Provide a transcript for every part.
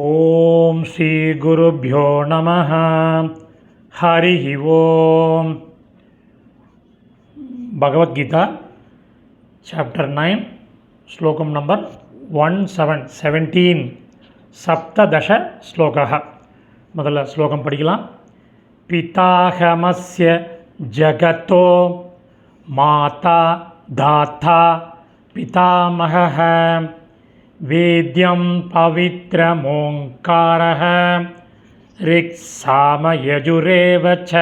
ॐ श्रीगुरुभ्यो नमः हरिः ॐ भगवद्गीता चाप्टर् नैन् श्लोकं नम्बर् ஒன் செவன் செவன்டீன் சப்ததச ஸ்லோகः முதல்ல ஸ்லோகம் படிக்கலாம் பிதாகமஸ்ய ஜகத்தோ மாதா தாத்தா பிதாமகः வேத்யம் பவித்ரமோங்காரः ரிக்ஸாமயஜுரேவ ச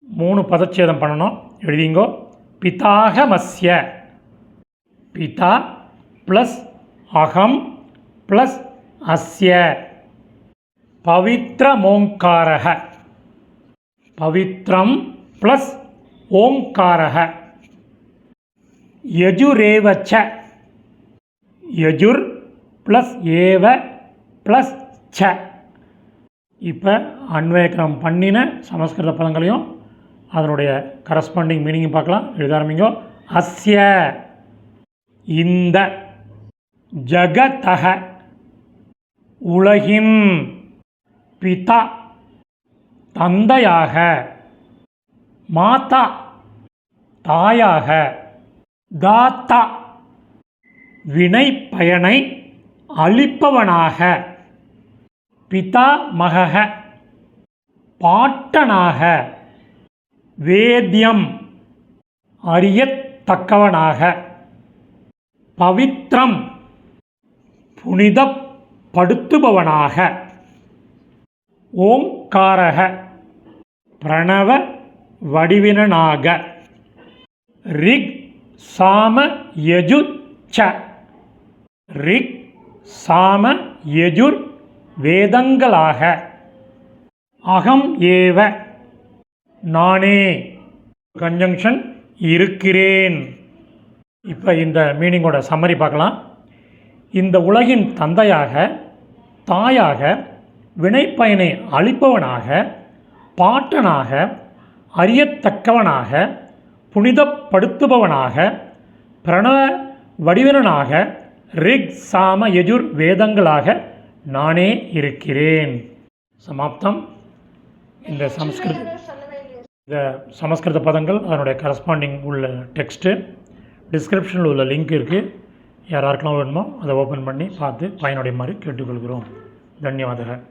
மூணு பதச்சேதம் பண்ணணும். எழுதிங்கோ. பிதாகமஸ்ய. பிதா ப்ளஸ் அகம் ப்ளஸ் அஸ்ய. பவித்ரமோங்காரः பவித்ரம் ப்ளஸ் ஓங்காரக. யஜுரேவச்ச. யஜுர் ப்ளஸ் ஏவ ப்ளஸ் ச. இப்போ அன்வயக்கிரம் பண்ணின சமஸ்கிருத பதங்களையும் அதனுடைய கரஸ்பாண்டிங் மீனிங்கும் பார்க்கலாம். எழுத ஆரம்பிங்கோ. அஸ்ய. இந்த. ஜகதக உலகின் பிதா. தந்தையாக. மாதா. தாயாக. தாத்தா. வினை பயனை அளிப்பவனாக. பிதாமக பாட்டனாக. வேத்தியம். அறியத்தக்கவனாக. பவித்ரம். புனிதப்படுத்துபவனாக. ஓங்காரக பிரணவ வடிவினனாக. ரிக் சாம யஜு ச ரிக் சாம யஜுர் வேதங்களாக. அகம் ஏவ. நானே. கன்ஜங்ஷன் இருக்கிறேன். இப்போ இந்த மீனிங்கோட சம்மரி பார்க்கலாம். இந்த உலகின் தந்தையாக தாயாக வினைப்பயனை அளிப்பவனாக பாட்டனாக அறியத்தக்கவனாக புனிதப்படுத்துபவனாக பிரணவ வடிவனாக ரிக் சாம யஜுர் வேதங்களாக நானே இருக்கிறேன். சமாப்தம். இந்த சமஸ்கிருத இந்த சமஸ்கிருத பதங்கள் அதனுடைய கரஸ்பாண்டிங் உள்ள டெக்ஸ்ட்டு டிஸ்கிரிப்ஷனில் உள்ள லிங்க் இருக்குது யாராருக்கெல்லாம் வேணுமோ அதை ஓப்பன் பண்ணி பார்த்து பயனுடைய மாதிரி கேட்டுக்கொள்கிறோம். தன்யவாதங்கள்.